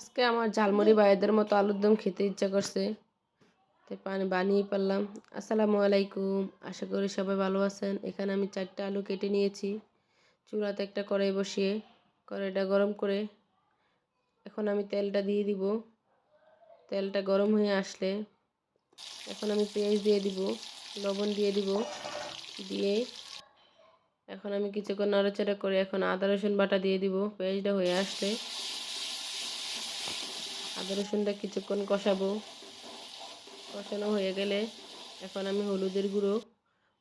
আজকে আমার ঝালমুড়ি ভাইদের মতো আলুর দম খেতে ইচ্ছা করছে। তাই পানি বানিয়ে পারলাম। আসসালামু আলাইকুম। আশা করি সবাই ভালো আছেন। এখানে আমি চারটা আলু কেটে নিয়েছি। চুলাতে একটা কড়াই বসিয়ে কড়াইটা গরম করে এখন আমি তেলটা দিয়ে দিব। তেলটা গরম হয়ে আসলে এখন আমি পেঁয়াজ দিয়ে দিব, লবণ দিয়ে দিব, দিয়ে এখন আমি কিছুক্ষণ নাড়াচাড়া করে এখন আদা রসুন বাটা দিয়ে দিব। পেঁয়াজটা হয়ে আসলে আদা রসুনটা কিছুক্ষণ কষাবো। কষানো হয়ে গেলে এখন আমি হলুদের গুঁড়ো,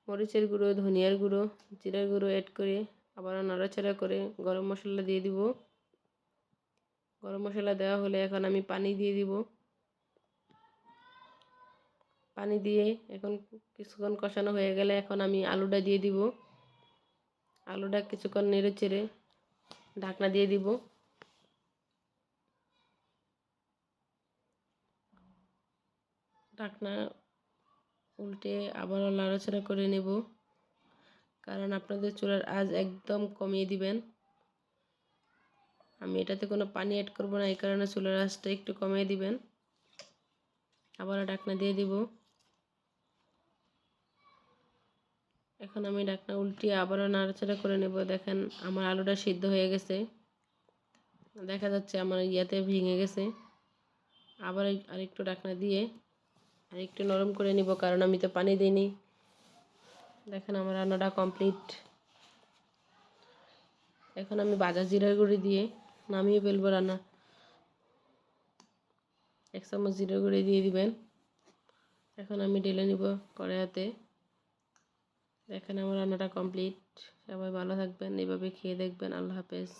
মরিচের গুঁড়ো, ধনিয়ার গুঁড়ো, জিরার গুঁড়ো অ্যাড করে আবার নাড়াচাড়া করে গরম মশলা দিয়ে দিব। গরম মশলা দেওয়া হলে এখন আমি পানি দিয়ে দিব। পানি দিয়ে এখন কিছুক্ষণ কষানো হয়ে গেলে এখন আমি আলুটা দিয়ে দিব। আলুটা কিছুক্ষণ নেড়ে চেড়ে ঢাকনা দিয়ে দিব। ঢাকনা উল্টে আবারও নাড়াচাড়া করে নেব। কারণ আপনাদের চুলার আজ একদম কমিয়ে দিবেন। আমি এটাতে কোনো পানি অ্যাড করব না, এই কারণে চুলার আঁচটা একটু কমিয়ে দিবেন। আবারও ঢাকনা দিয়ে দিব। এখন আমি ঢাকনা উল্টিয়ে আবারও নাড়াচাড়া করে নেব। দেখেন আমার আলুটা সিদ্ধ হয়ে গেছে। দেখা যাচ্ছে আমার ইয়াতে ভেঙে গেছে। আবার আরেকটু ঢাকনা দিয়ে আর একটু নরম করে নিব, কারণ আমি তো পানি দিইনি। দেখেন আমার রান্নাটা কমপ্লিট এখন আমি বাজার জিরার গুঁড়ি দিয়ে নামিয়ে ফেলব রান্না। এক চামচ জিরার গুঁড়ি দিয়ে দিবেন। এখন আমি ঢেলে নিব কড়াইতে। দেখেন আমার রান্নাটা কমপ্লিট সবাই ভালো থাকবেন, এভাবে খেয়ে দেখবেন। আল্লাহ হাফেজ।